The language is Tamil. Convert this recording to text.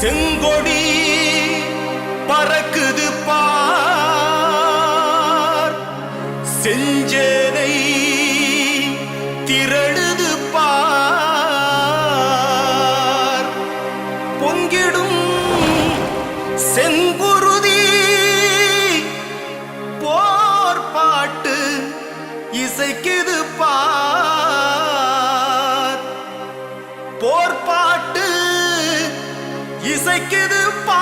செங்கொடி பறக்குது பார். செஞ்சேனை திரழுது பார். பொங்கிடும் செங்குருதி போர் பாட்டு இசைக்குது பார். இசைக்குது பா